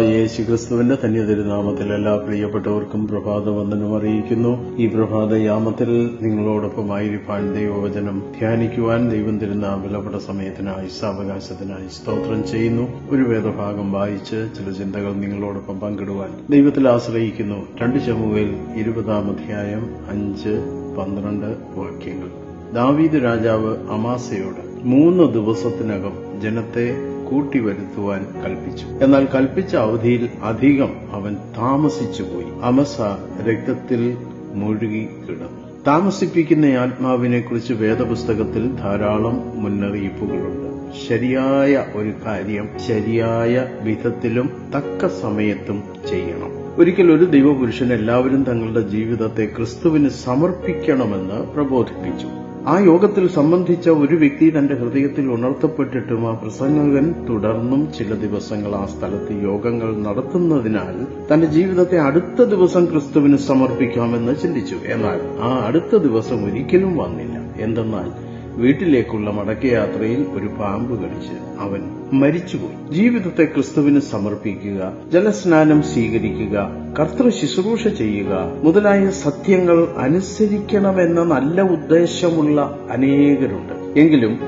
യേശു ക്രിസ്തുവിന്റെ ധന്യതിരുനാമത്തിൽ എല്ലാ പ്രിയപ്പെട്ടവർക്കും പ്രഭാത വന്ദനം അറിയിക്കുന്നു. ഈ പ്രഭാത യാമത്തിൽ നിങ്ങളോടൊപ്പമായിരിക്കാൻ ദൈവവചനം ധ്യാനിക്കുവാൻ ദൈവം തരുന്ന വിലപ്പെട്ട സമയത്തിനായി സാവകാശത്തിനായി സ്തോത്രം ചെയ്യുന്നു. ഒരു വേദഭാഗം വായിച്ച് ചില ചിന്തകൾ നിങ്ങളോടൊപ്പം പങ്കിടുവാൻ ദൈവത്തിൽ ആശ്രയിക്കുന്നു. രണ്ട് ചമുവയിൽ ഇരുപതാം അധ്യായം അഞ്ച് പന്ത്രണ്ട് വാക്യങ്ങൾ. ദാവീദ് രാജാവ് അമാസയോട് മൂന്ന് ദിവസത്തിനകം ജനത്തെ കൂട്ടിവരുത്തുവാൻ കൽപ്പിച്ചു. എന്നാൽ കൽപ്പിച്ച അവധിയിൽ അധികം അവൻ താമസിച്ചുപോയി. അമസ രക്തത്തിൽ മുഴുകി കിടന്നു. താമസിപ്പിക്കുന്ന ആത്മാവിനെ കുറിച്ച് വേദപുസ്തകത്തിൽ ധാരാളം മുന്നറിയിപ്പുകളുണ്ട്. ശരിയായ ഒരു കാര്യം ശരിയായ വിധത്തിലും തക്ക സമയത്തും ചെയ്യണം. ഒരിക്കൽ ഒരു ദൈവപുരുഷൻ എല്ലാവരും തങ്ങളുടെ ജീവിതത്തെ ക്രിസ്തുവിന് സമർപ്പിക്കണമെന്ന് പ്രബോധിപ്പിച്ചു. ആ യോഗത്തിൽ സംബന്ധിച്ച ഒരു വ്യക്തി തന്റെ ഹൃദയത്തിൽ ഉണർത്തപ്പെട്ടിട്ടും ആ പ്രസംഗകൻ തുടർന്നും ചില ദിവസങ്ങൾ ആ സ്ഥലത്ത് യോഗങ്ങൾ നടത്തുന്നതിനാൽ തന്റെ ജീവിതത്തെ അടുത്ത ദിവസം ക്രിസ്തുവിന് സമർപ്പിക്കാമെന്ന് ചിന്തിച്ചു. എന്നാൽ ആ അടുത്ത ദിവസം ഒരിക്കലും വന്നില്ല. എന്തെന്നാൽ വീട്ടിലേക്കുള്ള മടക്കയാത്രയിൽ ഒരു പാമ്പ് കടിച്ച് അവൻ മരിച്ചുപോയി. ജീവിതത്തെ ക്രിസ്തുവിന് സമർപ്പിക്കുക ജലസ്നാനം സ്വീകരിക്കുക കർത്തൃ ശുശ്രൂഷ ചെയ്യുക മുതലായ സത്യങ്ങൾ അനുസരിക്കണമെന്ന നല്ല ഉദ്ദേശമുള്ള അനേകരുണ്ട്. എങ്കിലും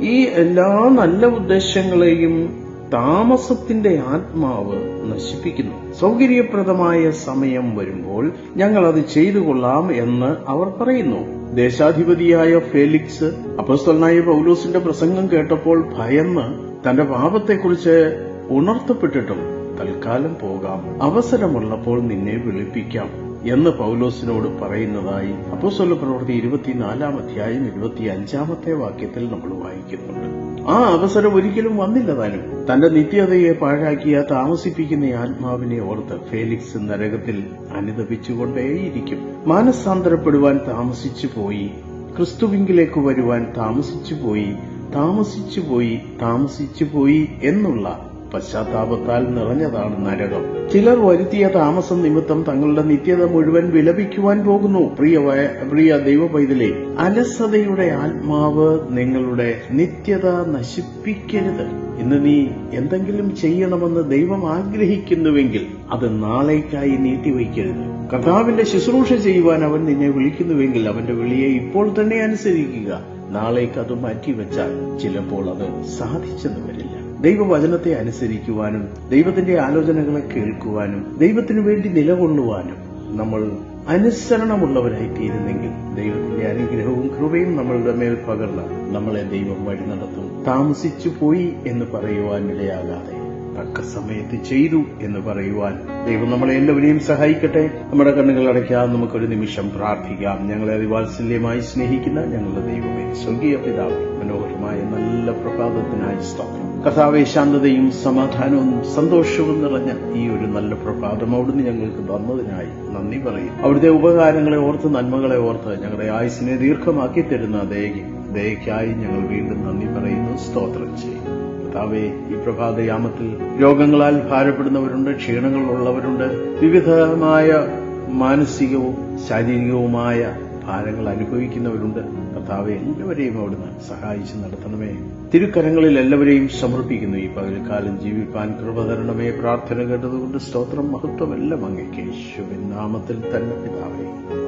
ഈ എല്ലാ നല്ല ഉദ്ദേശങ്ങളെയും താമസത്തിന്റെ ആത്മാവ് നശിപ്പിക്കുന്നു. സൗകര്യപ്രദമായ സമയം വരുമ്പോൾ ഞങ്ങൾ അത് ചെയ്തു കൊള്ളാം എന്ന് അവർ പറയുന്നു. ദേശാധിപതിയായ ഫേലിക്സ് അപ്പസ്തലനായ പൗലോസിന്റെ പ്രസംഗം കേട്ടപ്പോൾ ഭയന്ന് തന്റെ പാപത്തെക്കുറിച്ച് ഉണർത്തപ്പെട്ടിട്ടും തൽക്കാലം പോകാം. അവസരമുള്ളപ്പോൾ നിന്നെ വിളിപ്പിക്കാം. എന്ന് പൗലോസിനോട് പറയുന്നതായി അപ്പോസ്തല പ്രവൃത്തി ഇരുപത്തിനാലാം അധ്യായം ഇരുപത്തി അഞ്ചാമത്തെ വാക്യത്തിൽ നമ്മൾ വായിക്കുന്നുണ്ട്. ആ അവസരം ഒരിക്കലും വന്നില്ല താനും. തന്റെ നിത്യതയെ പാഴാക്കിയ താമസിപ്പിക്കുന്ന ആത്മാവിനെ ഓർത്ത് ഫേലിക്സ് നരകത്തിൽ അനുദപിച്ചുകൊണ്ടേയിരിക്കും. മാനസാന്തരപ്പെടുവാൻ താമസിച്ചു പോയി ക്രിസ്തുവിങ്കിലേക്ക് വരുവാൻ താമസിച്ചു പോയി താമസിച്ചു പോയി താമസിച്ചു പോയി എന്നുള്ള പശ്ചാത്താപത്താൽ നിറഞ്ഞതാണ് നരകം. ചിലർ വരുത്തിയ താമസം നിമിത്തം തങ്ങളുടെ നിത്യത മുഴുവൻ വിലപിക്കുവാൻ പോകുന്നു. പ്രിയ പ്രിയ ദൈവ പൈതലേ അലസതയുടെ ആത്മാവ് നിങ്ങളുടെ നിത്യത നശിപ്പിക്കരുത്. ഇന്ന് നീ എന്തെങ്കിലും ചെയ്യണമെന്ന് ദൈവം ആഗ്രഹിക്കുന്നുവെങ്കിൽ അത് നാളേക്കായി നീട്ടിവയ്ക്കരുത്. കർത്താവിന്റെ ശുശ്രൂഷ ചെയ്യുവാൻ അവൻ നിന്നെ വിളിക്കുന്നുവെങ്കിൽ അവന്റെ വിളിയെ ഇപ്പോൾ തന്നെ അനുസരിക്കുക. നാളേക്ക് അത് മാറ്റിവെച്ചാൽ ചിലപ്പോൾ അത് സാധിച്ചെന്ന് വരില്ല. ദൈവവചനത്തെ അനുസരിക്കുവാനും ദൈവത്തിന്റെ ആലോചനകളെ കേൾക്കുവാനും ദൈവത്തിനു വേണ്ടി നിലകൊള്ളുവാനും നമ്മൾ അനുസരണമുള്ളവരായി തീരുന്നെങ്കിൽ ദൈവത്തിന്റെ അനുഗ്രഹവും കൃപയും നമ്മളുടെ മേൽ പകർന്ന് നമ്മളെ ദൈവം വഴി നടത്തും. താമസിച്ചു പോയി എന്ന് പറയുവാൻ ഇടയാകാതെ തക്ക സമയത്ത് ചെയ്തു എന്ന് പറയുവാൻ ദൈവം നമ്മളെ എല്ലാവരെയും സഹായിക്കട്ടെ. നമ്മുടെ കണ്ണുകൾ അടയ്ക്കാം. നമുക്കൊരു നിമിഷം പ്രാർത്ഥിക്കാം. ഞങ്ങളെ അതിവാത്സല്യമായി സ്നേഹിക്കുന്ന ഞങ്ങളുടെ ദൈവമേ സ്വർഗീയ പിതാവ് മനോഹരമായ നല്ല പ്രഭാതത്തിനായി സ്തോത്രം. കഥാവെ ശാന്തതയും സമാധാനവും സന്തോഷവും നിറഞ്ഞ ഈ ഒരു നല്ല പ്രഭാതം അവിടുന്ന് ഞങ്ങൾക്ക് തന്നതിനായി നന്ദി പറയും. അവിടുത്തെ ഉപകാരങ്ങളെ ഓർത്ത് നന്മകളെ ഓർത്ത് ഞങ്ങളുടെ ആയുസിനെ ദീർഘമാക്കി തരുന്ന ദയ ദയക്കായി ഞങ്ങൾ വീണ്ടും നന്ദി പറയുന്നു. സ്തോത്രം ചെയ്യും കർത്താവെ ഈ പ്രഭാതയാമത്തിൽ രോഗങ്ങളാൽ ഭാരപ്പെടുന്നവരുണ്ട് ക്ഷീണങ്ങളുള്ളവരുണ്ട് വിവിധമായ മാനസികവും ശാരീരികവുമായ ഭാരങ്ങൾ അനുഭവിക്കുന്നവരുണ്ട്. കർത്താവെ എല്ലാവരെയും അവിടുന്ന് സഹായിച്ച് നടത്തണമേ. തിരുക്കരങ്ങളിൽ എല്ലാവരെയും സമർപ്പിക്കുന്നു. ഈ പകൽക്കാലം ജീവിപ്പാൻ കൃപ തരണമേ. പ്രാർത്ഥന കേട്ടതുകൊണ്ട് സ്തോത്രം മഹത്വമെല്ലാം അങ്ങേക്ക്. യേശുവിൻ നാമത്തിൽ തന്നെ പിതാവേ.